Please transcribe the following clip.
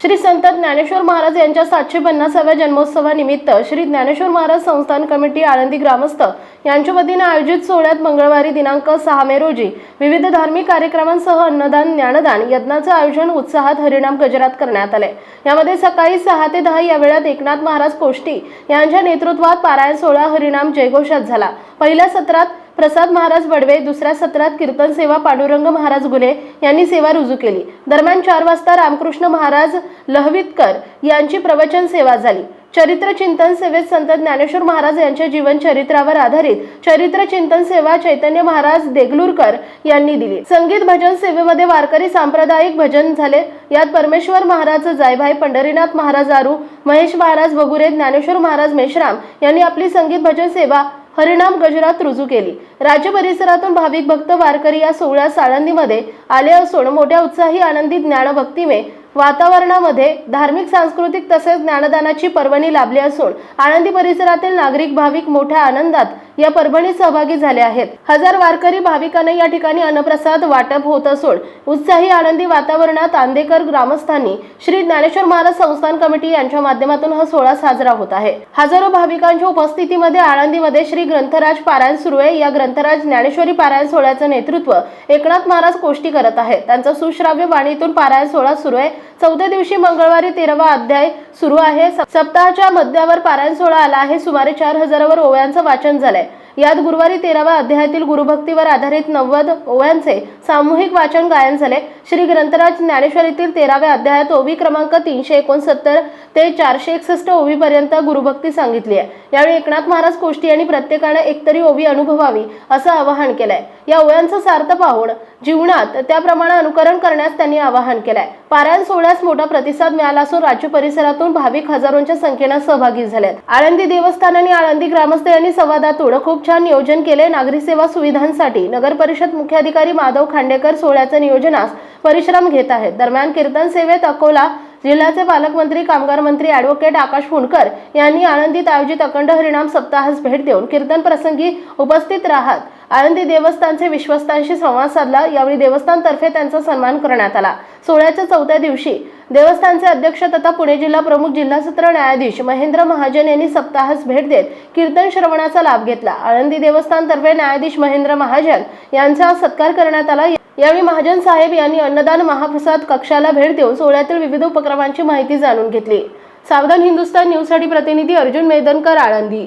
श्री संत ज्ञानेश्वर महाराज यांच्या सातशे पन्नासाव्या जन्मोत्सवानिमित्त श्री ज्ञानेश्वर महाराज संस्थान कमिटी आळंदी ग्रामस्थ यांच्या वतीने आयोजित सोहळ्यात मंगळवारी दिनांक सहा मे रोजी विविध धार्मिक कार्यक्रमांसह अन्नदान ज्ञानदान यज्ञाचं आयोजन उत्साहात हरिणाम गजरात करण्यात आले. यामध्ये सकाळी सहा ते दहा या वेळात एकनाथ महाराज कोष्टी यांच्या नेतृत्वात पारायण सोहळा हरिणाम जयघोषात झाला. पहिल्या सत्रात प्रसाद महाराज बडवे दुसऱ्या सत्रात कीर्तन सेवा पांडुरंग महाराज गुले यांनी सेवा रुजू केली. दरम्यान चार वाजता रामकृष्ण महाराज लहवितकर यांची प्रवचन सेवा झाली. चरित्र चिंतन सेवेत संत ज्ञानेश्वर महाराज यांच्या जीवन चरित्रावर आधारित चरित्र चिंतन सेवा चैतन्य महाराज देगलूरकर यांनी दिली. संगीत भजन सेवेमध्ये वारकरी सांप्रदायिक भजन झाले. यात परमेश्वर महाराज जायभाई पंढरीनाथ महाराज आरू महेश महाराज बगुरे ज्ञानेश्वर महाराज मेश्राम यांनी आपली संगीत भजन सेवा हरिणाम गजरात रुजू केली. राज्य परिसरातून भाविक भक्त वारकरी या सोहळ्यास साळंदीमध्ये आले असून मोठ्या उत्साही आनंदी ज्ञानभक्तिमे वातावरणामध्ये धार्मिक सांस्कृतिक तसेच ज्ञानदानाची पर्वणी लाभली असून आळंदी परिसरातील नागरिक भाविक मोठ्या आनंदात या पर्वणीत सहभागी झाले आहेत. हजार वारकरी भाविकांना या ठिकाणी अन्नप्रसाद वाटप होत असून उत्साही आनंदी वातावरणात आंदेकर ग्रामस्थांनी श्री ज्ञानेश्वर महाराज संस्थान कमिटी यांच्या माध्यमातून हा सोहळा साजरा होत आहे. हजारो भाविकांच्या उपस्थितीमध्ये आळंदीमध्ये श्री ग्रंथराज पारायण सुरू आहे. या ग्रंथराज ज्ञानेश्वरी पारायण सोहळ्याचं नेतृत्व एकनाथ महाराज कोष्टी करत आहेत. त्यांचा सुश्राव्य वाणीतून पारायण सोहळा सुरू आहे. चौथ्या दिवशी मंगळवारी तेरावा अध्याय सुरू आहे. सप्ताहाच्या मध्यावर पारायण सोहळा आला आहे. सुमारे चार हजारावर ओव्यांचं वाचन झालंय. यात गुरुवारी तेराव्या अध्यायातील गुरुभक्तीवर आधारित नव्वद ओव्यांचे सामूहिक वाचन गायन झाले. श्री ग्रंथराज ज्ञानेश्वरीतील तेराव्या अध्यायात ओवी क्रमांक तीनशे एकोणसत्तर ते चारशे एकसष्ट ओवीपर्यंत गुरुभक्ती सांगितली आहे. यावेळी एकनाथ महाराज कोष्टी यांनी प्रत्येकाने एकतरी ओवी अनुभवावी असं आवाहन केलंय. या ओव्यांचं सार्थ पाहून जीवनात त्याप्रमाणे अनुकरण करण्यास त्यांनी आवाहन केलंय. पारायण सोहळ्यास मोठा प्रतिसाद मिळाला असून राज्य परिसरातून भाविक हजारोंच्या संख्येनं सहभागी झाल्यात आळंदी देवस्थान आणि आळंदी ग्रामस्थ यांनी संवादातून खूप छान नियोजन केले नागरी सेवा सुविधांसाठी. नगर परिषद मुख्याधिकारी माधव खांडेकर सोहळ्याच्या नियोजनास परिश्रम घेत आहेत. दरम्यान कीर्तन सेवेत अकोला जिल्ह्याचे पालकमंत्री कामगार मंत्री ॲडव्होकेट आकाश फुंडकर यांनी आनंदीत आयोजित अखंड हरिणाम सप्ताहास भेट देऊन कीर्तन प्रसंगी उपस्थित राहत आळंदी देवस्थानचे विश्वस्तांशी संवाद साधला. यावेळी देवस्थानतर्फे त्यांचा सन्मान करण्यात आला. सोहळ्याच्या चौथ्या दिवशी देवस्थानचे अध्यक्ष तथा पुणे जिल्हा प्रमुख जिल्हा सत्र न्यायाधीश महेंद्र महाजन यांनी सप्ताहास भेट देत कीर्तन श्रवणाचा लाभ घेतला. आळंदी देवस्थानतर्फे न्यायाधीश महेंद्र महाजन यांचा सत्कार करण्यात आला. यावेळी महाजन साहेब यांनी अन्नदान महाप्रसाद कक्षाला भेट देऊन सोहळ्यातील विविध उपक्रमांची माहिती जाणून घेतली. सावधान हिंदुस्तान न्यूजसाठी प्रतिनिधी अर्जुन मेदनकर आळंदी.